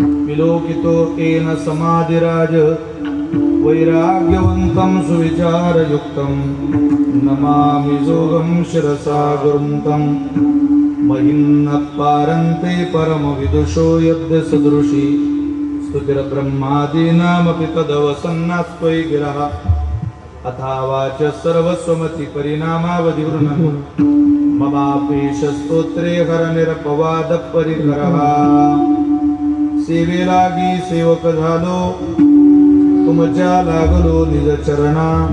विलोकितो येन समाधिराज वैराग्यवन्तं सुविचारयुक्तं। नमामि जोगं शिरसा गुरुं तं महिन्नपारन्ते परमविदुषो यद्यसदृशी। स्तुतिरब्रह्मादीनामपि तदवसन्नास्त्वयि गिरः। अथावाच सर्वस्वमति परिणामावधिवृणम् ममापेश स्तोत्रे सेवे लागी सेवक झालो. तुमच्या लागलो निज चरणा.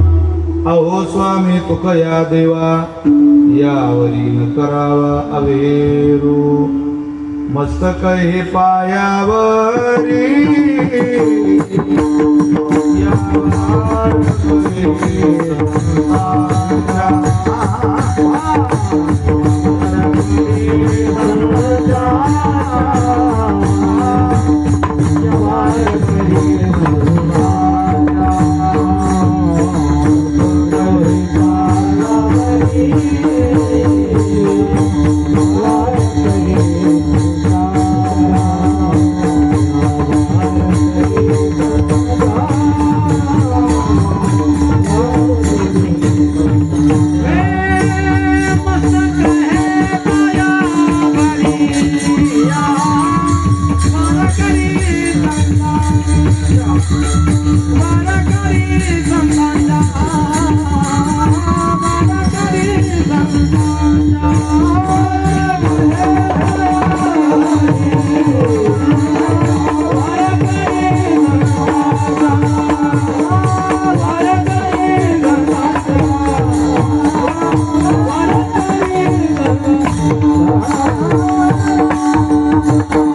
अहो स्वामी तुक या देवा. यावरी न करावा अवेरू. मस्तक हे पायावरी. اے مسکن ہے پایا Música